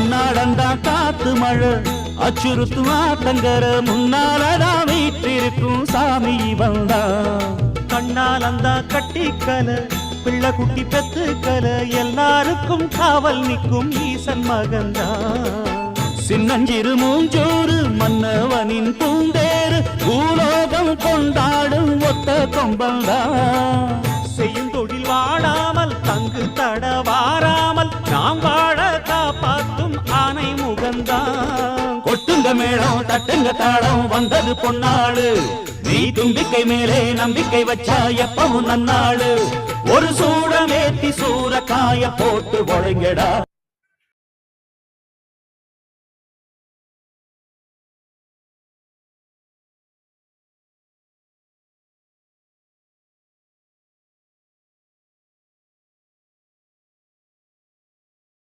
அன்னாடந்தா காத்து மழை. அச்சுறுத்தும் ஆத்தங்கர முன்னாலதான் வீற்றிருக்கும் சாமி வந்தா கண்ணால் அந்த கட்டிக்கல பிள்ளை குட்டி பெத்துக்கல எல்லாருக்கும் காவல் நிற்கும் ஈசன் மகந்தா சின்னஞ்சிறு மூஞ்சோறு மன்னவனின் பூந்தேறு பூலோகம் கொண்டாடும் ஒத்த கொம்பந்தா செய்யும் தொழில் வாடாமல் தங்கு தட வாராமல் நாம் வாழ ஆனை கொட்டுங்க மேளம் தட்டுங்க தாளம் வந்தது பொன்னாடு நீ தும்பிக்கை மேலே நம்பிக்கை வச்சா எப்பவும் நன்னாடு ஒரு சூடமேத்தி சூற காய போட்டு ஒழுங்கடா.